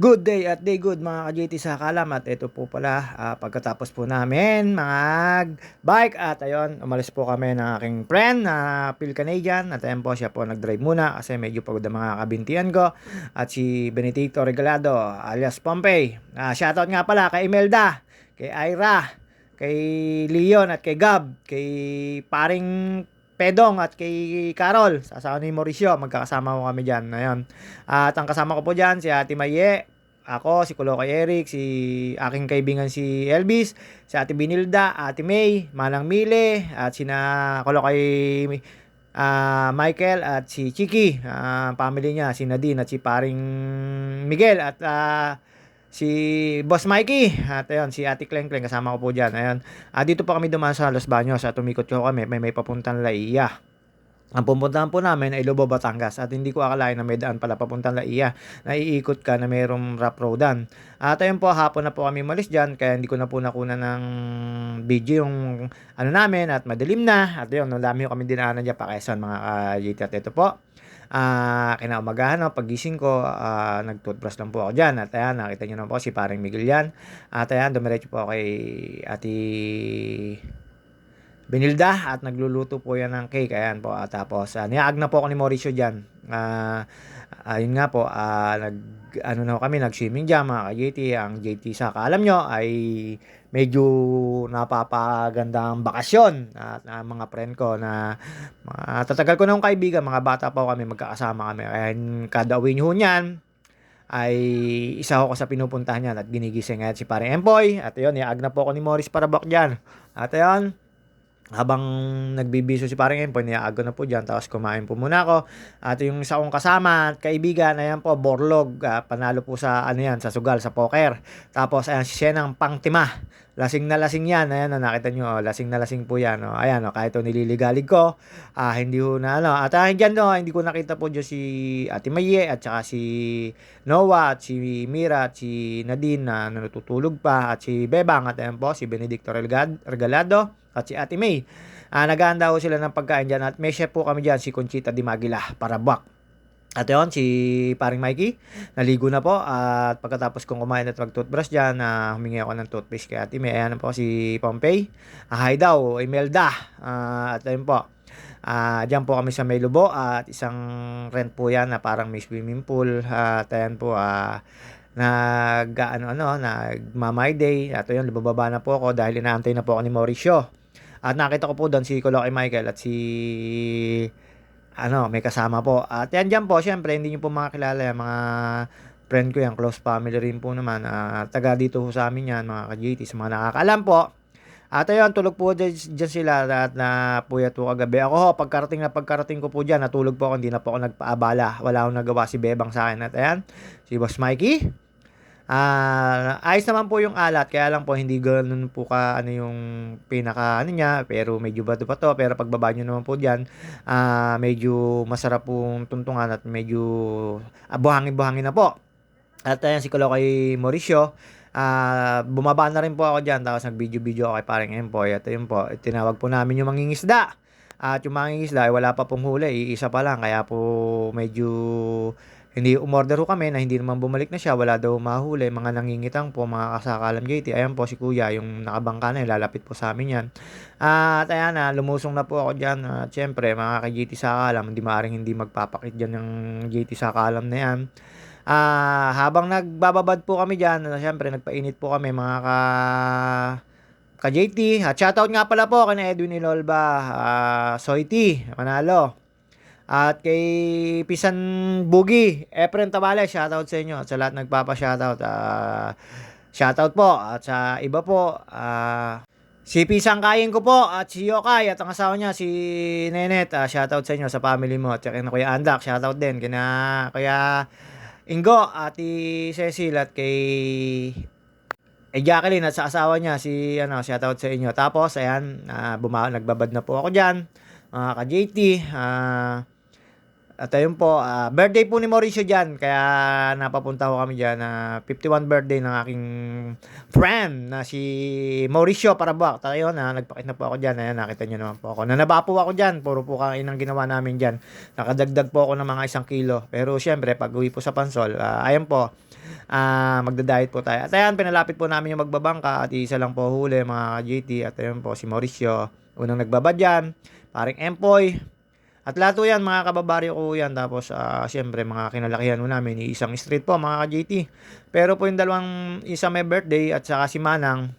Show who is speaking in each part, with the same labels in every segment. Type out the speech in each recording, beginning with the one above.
Speaker 1: Good day at day good mga ka-JT sa kalam at ito po pala ah, pagkatapos po namin mag bike at ayun umalis po kami ng aking friend na Phil Canadian. At ayun po siya po nag-drive muna kasi medyo pagod ang mga kabintihan ko. At si Benedicto Regalado alias Pompey. Ah, shoutout nga pala kay Imelda kay Ira kay Leon at kay Gab kay paring Pedong at kay Carol, sa ni Mauricio, magkakasama ko kami dyan. Ayun. At ang kasama ko po dyan, si Ate Maye, ako, si Kulokoy Eric, si aking kaibigan si Elvis, si Ate Binilda, Ate May, Manang Mile, at sina Kulokoy ah, Michael at si Chiki, ah, family niya, si Nadine at si paring Miguel at ah, si Boss Mikey at ayun, si Ate Kleng Kleng kasama ko po dyan. Ayun. Ah, dito po kami dumaan sa Los Baños at tumikot ko kami, may may papuntang Laia. Ang pupuntahan po namin ay Lobo, Batangas at hindi ko akalain na may daan pala papuntang Laia na iikot ka na mayroong rough roadan. At ayun po, hapon na po kami malis dyan kaya hindi ko na po nakuna ng video yung ano namin at madilim na. At yun, ang dami kami dinaanan dyan pa Quezon mga ka-JT at ito po. Ah, kinaumagahan no, pagising ko, ah, nag-toothbrush lang po ako diyan. At ayan, nakita niyo naman po si Paring Miguel yan. At ayan, dumiretso po ako kay Ate Benilda at nagluluto po yan ng cake. Ayan po. At tapos, uh, niyaag na po ako ni Mauricio dyan. Ah, ayun nga po, ah, nag, ano na kami, nag-swimming dyan mga ka-JT. Ang JT sa kaalam nyo ay medyo napapagandang bakasyon at ah, mga friend ko na mga tatagal ko na yung kaibigan, mga bata pa kami, magkakasama kami. Kaya kada uwi nyo niyan, ay isa ako sa pinupuntahan niyan at ginigising ngayon si pare Empoy. At yun, niyaag na po ako ni Morris Parabak dyan. At ayun, habang nagbibiso si parang Empoy, niyaago na po dyan. Tapos kumain po muna ako. At yung isa kong kasama at kaibigan, ayan po, Borlog. ah, panalo po sa, ano yan, sa sugal, sa poker. Tapos, ayan, si Senang Pangtima. Lasing na lasing yan. Ayan, oh, nakita nyo, oh, lasing na lasing po yan. Oh. Ayan, oh, kahit oh, nililigalig ko, ah, hindi ko na, ano. At ah, dyan, no, hindi ko nakita po dyan si Ate Maye at saka si Noah at si Mira at si Nadine na natutulog pa at si Bebang at ayan po, si Benedicto Regalado at si Ate May. Ah, naghahanda ho sila ng pagkain dyan at may chef po kami dyan, si Conchita Di Magila, para buwak. At yun, si paring Mikey, naligo na po at pagkatapos kong kumain at mag-toothbrush dyan, na humingi ako ng toothpaste kay Ate May. Ayan po si Pompey. Ah, hi daw, Imelda. Ah, at ayun po. Ah, diyan po kami sa may lubo at isang rent po yan na parang may swimming pool. At ayan po, ah, nag ano ano nag my day at yun bababa na po ako dahil inaantay na po ako ni Mauricio at nakita ko po doon si Kuloki Michael at si ano may kasama po at yan dyan po syempre hindi nyo po makakilala yung mga friend ko yan close family rin po naman at taga dito ho sa amin yan mga ka-JT sa mga nakakaalam po at ayun, tulog po dyan, dyan sila at na puyat po kagabi. Ako ho, pagkarating na pagkarating ko po dyan, natulog po ako, hindi na po ako nagpaabala. Wala akong nagawa si Bebang sa akin. At ayan, si Boss Mikey. Ah, ayos naman po yung alat, kaya lang po hindi ganoon po ka ano yung pinaka ano niya, pero medyo bato pa to, pero pagbaba niyo naman po diyan, ah medyo masarap pong tuntungan at medyo ah, buhangin-buhangin na po. At ayan si Kulo kay Mauricio, ah bumaba na rin po ako diyan tapos nag-video-video ako kay parang Empoy. At ayun po, tinawag po namin yung mangingisda. At yung mangingisda ay wala pa pong huli, iisa pa lang. Kaya po medyo hindi umorder ho kami na hindi naman bumalik na siya, wala daw mahuli, mga nangingitang po, mga kasakalam JT. Ayan po si Kuya, yung nakabangka na, lalapit po sa amin yan. at ayan na, lumusong na po ako dyan. At syempre, mga ka-JT sakalam, hindi maaaring hindi magpapakit dyan yung JT sakalam na yan. Ah, habang nagbababad po kami dyan, syempre, nagpainit po kami, mga ka ka JT. At shoutout nga pala po kay Edwin Ilolba, uh, Soiti, Manalo. At kay Pisan Bugi, Efren Tabale, shoutout sa inyo. At sa lahat nagpapa-shoutout, uh, shoutout po. At sa iba po, ah, si Pisang Kain ko po at si Yokay at ang asawa niya si Nenet. Uh, shoutout sa inyo sa family mo. At kay Kuya Andak, shoutout din. Kina Kuya Ingo, Ati Cecil at kay eh Jacqueline at sa asawa niya si ano shoutout sa inyo. Tapos ayan, uh, buma nagbabad na po ako diyan. Mga ka-JT, ah at ayun po, ah, birthday po ni Mauricio dyan. Kaya napapunta ko kami dyan na 51 birthday ng aking friend na si Mauricio Parabuak. Tayo na, nagpakit na po ako dyan. Ayan, nakita nyo naman po ako. Nanaba po ako dyan. Puro po kain ang ginawa namin dyan. Nakadagdag po ako ng mga isang kilo. Pero syempre, pag uwi po sa Pansol, ah, ayan po. ah, magda-diet po tayo. At ayan, pinalapit po namin yung magbabangka at isa lang po huli mga JT at ayun po si Mauricio. Unang nagbabad yan, paring Empoy. At lahat po yan, mga kababaryo ko yan. Tapos, ah, siyempre, mga kinalakihan po namin, isang street po, mga ka-JT. Pero po yung dalawang, isa may birthday at saka si Manang,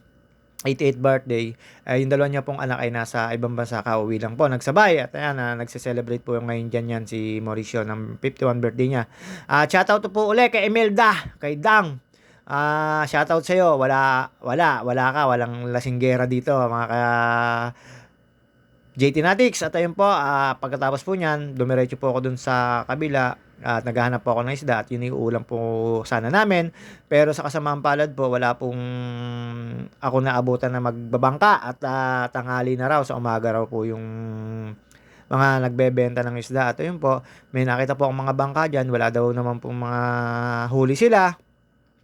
Speaker 1: 88th birthday, ay yung dalawa niya pong anak ay nasa ibang bansa kauwi lang po. Nagsabay at ayan, uh, nagse-celebrate po ngayon dyan yan si Mauricio ng 51 birthday niya. Uh, shoutout po uli kay Imelda, kay Dang. Ah, uh, shoutout sa iyo. Wala wala wala ka, walang lasinggera dito, mga ka JT Natics. At ayun po, uh, pagkatapos po niyan, dumiretso po ako dun sa kabila at naghahanap po ako ng isda at yun yung ulam po sana namin. Pero sa kasamaan palad po, wala pong ako naabutan na magbabangka at uh, tanghali na raw sa umaga raw po yung mga nagbebenta ng isda. At ayun po, may nakita po akong mga bangka dyan. Wala daw naman pong mga huli sila.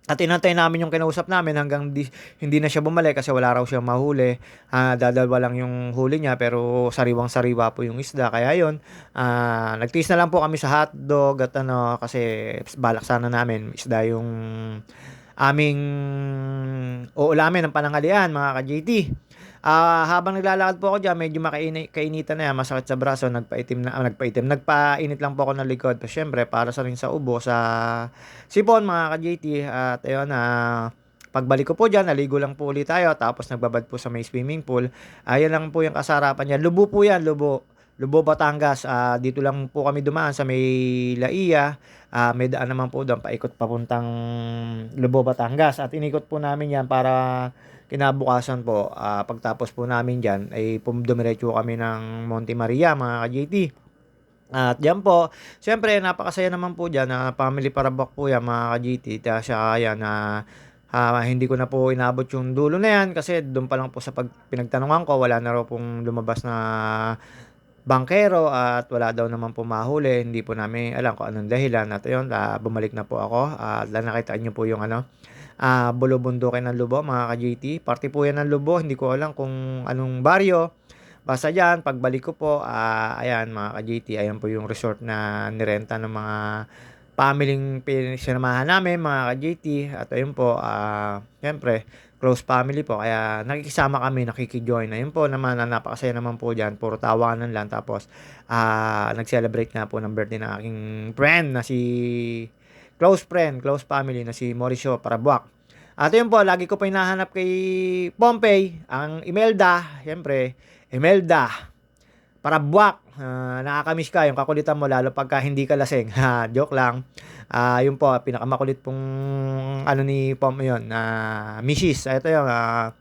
Speaker 1: At inantay namin yung kinausap namin hanggang di, hindi na siya bumalik kasi wala raw siyang mahuli. Uh, dadalwa lang yung huli niya pero sariwang-sariwa po yung isda. Kaya yun, uh, nagtiis na lang po kami sa hotdog at ano kasi balak sana namin isda yung aming uulamin ng panangalian mga ka-JT. Uh, habang naglalakad po ako diyan, medyo makainitan na yan, masakit sa braso, nagpaitim na, uh, nagpaitim. Nagpainit lang po ako ng likod. Pero syempre, para sa rin sa ubo, sa sipon, mga ka-JT. At ayun, uh, pagbalik ko po diyan, naligo lang po ulit tayo. Tapos nagbabad po sa may swimming pool. Ayun lang po yung kasarapan niya. Lubo po yan, lubo. Lubo, Batangas. Uh, dito lang po kami dumaan sa may Laia. Uh, may daan naman po doon, paikot papuntang Lubo, Batangas. At inikot po namin yan para kinabukasan po, uh, pagtapos po namin dyan, ay dumiretso kami ng Monte Maria, mga ka-JT. At yan po, siyempre napakasaya naman po dyan na family parabak po yan mga ka-GT. Siya na uh, hindi ko na po inabot yung dulo na yan kasi doon pa lang po sa pag pinagtanungan ko, wala na raw pong lumabas na bankero at wala daw naman po mahuli. Hindi po namin alam kung anong dahilan. At yun, uh, bumalik na po ako at uh, nakita nyo po yung ano, uh, bulubundukin ng Lubo, mga ka-JT. Party po yan ng Lubo, hindi ko alam kung anong baryo. Basta dyan, pagbalik ko po, uh, ayan mga ka-JT, ayan po yung resort na nirenta ng mga pamilyng sinamahan namin, mga ka-JT. At ayun po, uh, siyempre, close family po. Kaya nakikisama kami, nakikijoin. Ayun po naman, napakasaya naman po dyan. Puro tawanan lang. Tapos, uh, nag-celebrate nga po ng birthday ng aking friend na si close friend, close family na si Mauricio Parabuak. At yun po, lagi ko pa hinahanap kay Pompey, ang Imelda, siyempre, Imelda, Parabuak, uh, nakakamiss ka, yung kakulitan mo, lalo pagka hindi ka lasing. Joke lang. Uh, yun po, pinakamakulit pong ano ni Pom yun, uh, Mrs. Ito yung uh,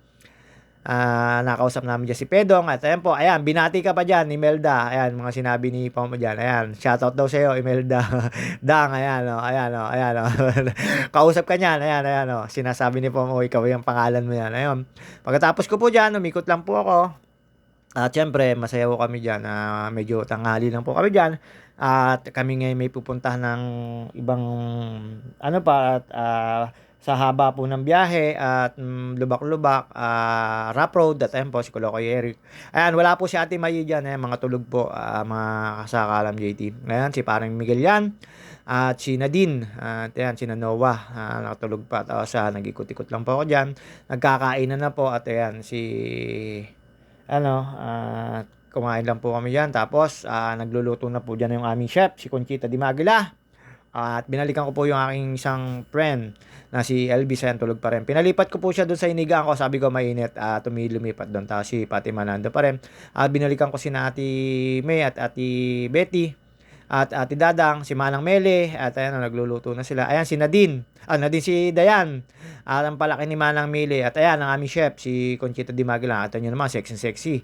Speaker 1: uh, nakausap namin dyan si Pedong at ayan po, ayan, binati ka pa dyan, Imelda, ayan, mga sinabi ni Pamo dyan, ayan, shoutout daw sa'yo, Imelda, Dang, ayan, oh, ayan, oh, ayan, oh. kausap ka niyan, ayan, ayan, o, sinasabi ni Pamo, ikaw yung pangalan mo yan, ayun, pagkatapos ko po dyan, umikot lang po ako, at syempre, masaya po kami dyan, uh, medyo tanghali lang po kami dyan, at kami ngayon may pupuntahan ng ibang, ano pa, at, uh, sa haba po ng biyahe at mm, lubak-lubak, uh, rough road, that time po si Kolokoy Eric. Ayan, wala po si Ate Mayi dyan, eh, mga tulog po, uh, mga kasakalam JT. Ngayon, si parang Miguel yan, at si Nadine, at uh, yan, si Nanowa, uh, nakatulog pa. Tapos uh, nag-ikot-ikot lang po ako dyan. Nagkakainan na po, at ayan, si, ano, uh, kumain lang po kami dyan. Tapos, uh, nagluluto na po dyan yung aming chef, si Conchita Di At binalikan ko po yung aking isang friend na si Elvis ayan tulog pa rin. Pinalipat ko po siya doon sa inigaan ko. Sabi ko mainit at uh, tumilumipat doon. Tapos si Pati Manando pa rin. At binalikan ko si Ate May at Ate Betty at Ate Dadang, si Manang Mele, at ayan, nagluluto na sila. Ayan, si Nadine. Ah, Nadine si Dayan. At ang palaki ni Manang Mele. At ayan, ang aming chef, si Conchita Di Magila. At yun naman, sexy sexy.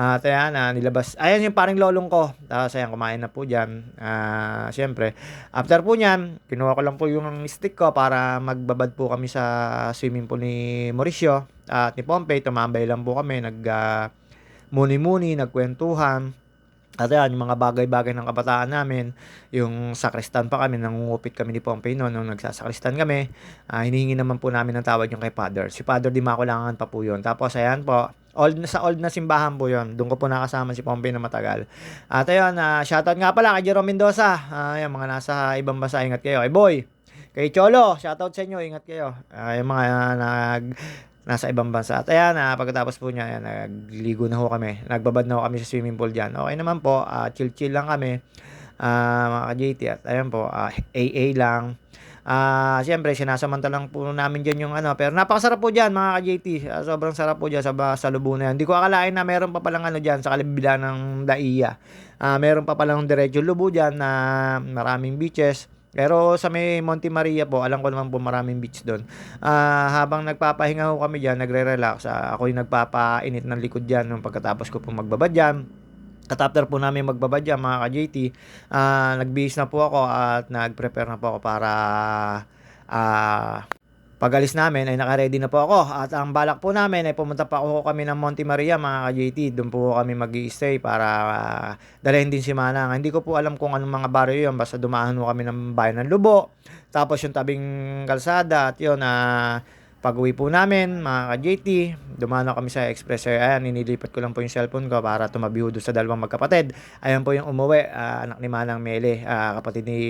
Speaker 1: At ayan, uh, nilabas. Ayan yung paring lolong ko. Tapos ayan, kumain na po dyan. Uh, Siyempre, after po nyan, kinuha ko lang po yung stick ko para magbabad po kami sa swimming pool ni Mauricio. At ni Pompey, tumambay lang po kami. Nag uh, muni-muni, nagkwentuhan at yan, yung mga bagay-bagay ng kabataan namin, yung sakristan pa kami, nangungupit kami ni Pompey noon, nung nagsasakristan kami, uh, hinihingi naman po namin ng tawad yung kay Father. Si Father di makulangan pa po yun. Tapos ayan po, old sa old na simbahan po yun. Doon ko po nakasama si Pompey na matagal. At ayun, uh, shoutout nga pala kay Jerome Mendoza. Uh, yung mga nasa ibang bansa, ingat kayo. Ay boy, Kay Cholo, shoutout sa inyo, ingat kayo. Ah, yung mga nag nasa ibang bansa. At ayan, ah, pagkatapos po niya, ayan, nagligo na ho kami. Nagbabad na ho kami sa swimming pool dyan. Okay naman po, ah, chill-chill lang kami. Ah, mga ka-JT. At ayan po, ah, AA lang. Ah, siyempre sinasamantalang po namin diyan yung ano, pero napakasarap po diyan mga ka-JT. Ah, sobrang sarap po diyan sa sa Lubuna. Hindi ko akalain na meron pa palang ano diyan sa kalibilan ng Daiya. Ah, meron pa palang diretso Lubu diyan na maraming beaches. Pero sa may Monte Maria po, alam ko naman po maraming beach doon. Ah, habang nagpapahinga ho kami diyan, nagre-relax. Ah, ako yung nagpapainit ng likod diyan nung pagkatapos ko po magbabad diyan. At po namin magbabad dyan, mga ka-JT, ah, nagbihis na po ako at nag-prepare na po ako para ah, pag-alis namin ay naka-ready na po ako. At ang balak po namin ay pumunta pa ako kami ng Monte Maria, mga ka-JT. Doon po kami mag stay para ah, dalhin din si Manang. Hindi ko po alam kung anong mga baryo yun. Basta dumaan mo kami ng bayan ng Lubo. Tapos yung tabing kalsada at yun, ah, pag-uwi po namin, mga ka-JT, dumano kami sa expressway. Ayan, inilipat ko lang po yung cellphone ko para tumabi ho doon sa dalawang magkapatid. Ayan po yung umuwi, ah, anak ni Manang Mele, ah, kapatid ni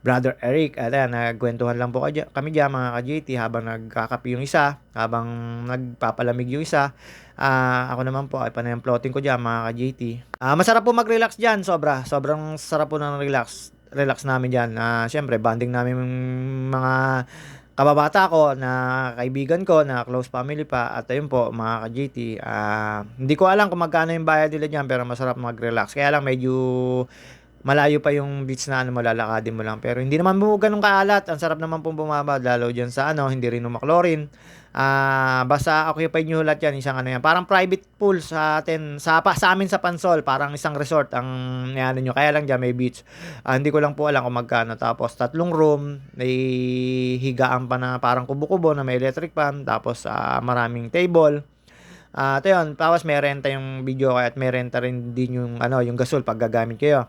Speaker 1: Brother Eric. At ayan, nagkwentuhan lang po kami dyan, mga ka-JT, habang nagkakapi yung isa, habang nagpapalamig yung isa. Ah, ako naman po, ay panay ang plotting ko dyan, mga ka-JT. Ah, masarap po mag-relax dyan, sobra. Sobrang sarap po ng relax. Relax namin dyan. Ah, Siyempre, banding namin mga kababata ko na kaibigan ko na close family pa at ayun po mga ka-GT ah, hindi ko alam kung magkano yung bayad nila dyan pero masarap mag-relax. Kaya lang medyo malayo pa yung beach na ano mo lalakadin mo lang. Pero hindi naman mo ganun kaalat. Ang sarap naman pong bumaba lalo dyan sa ano hindi rin umaklorin ah basta occupied nyo lahat yan isang ano yan parang private pool sa atin sa, pa, sa amin sa Pansol parang isang resort ang ano nyo kaya lang dyan may beach Ah, hindi ko lang po alam kung magkano. Tapos tatlong room, may higaan pa na parang kubo-kubo na may electric fan. Tapos ah, maraming table. At ayun, tapos may renta yung video kayo at may renta rin din yung, ano, yung gasol pag gagamit kayo.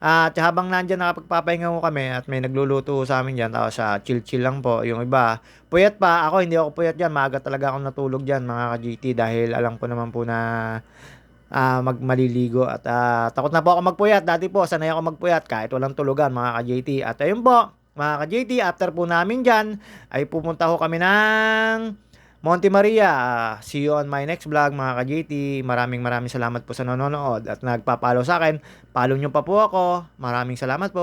Speaker 1: At habang nandyan nakapagpapahinga ko kami at may nagluluto sa amin dyan, tapos sa chill-chill lang po. Yung iba, puyat pa. Ako, hindi ako puyat dyan. Maaga talaga ako natulog dyan, mga ka-GT. Dahil alam ko naman po na ah magmaliligo at ah, takot na po ako magpuyat. Dati po, sanay ako magpuyat kahit walang tulugan mga ka-JT. At ayun po, mga ka-JT, after po namin dyan, ay pupunta ko kami ng Monte Maria. See you on my next vlog mga ka-JT. Maraming maraming salamat po sa nanonood at nagpapalo sa akin. Follow nyo pa po ako. Maraming salamat po.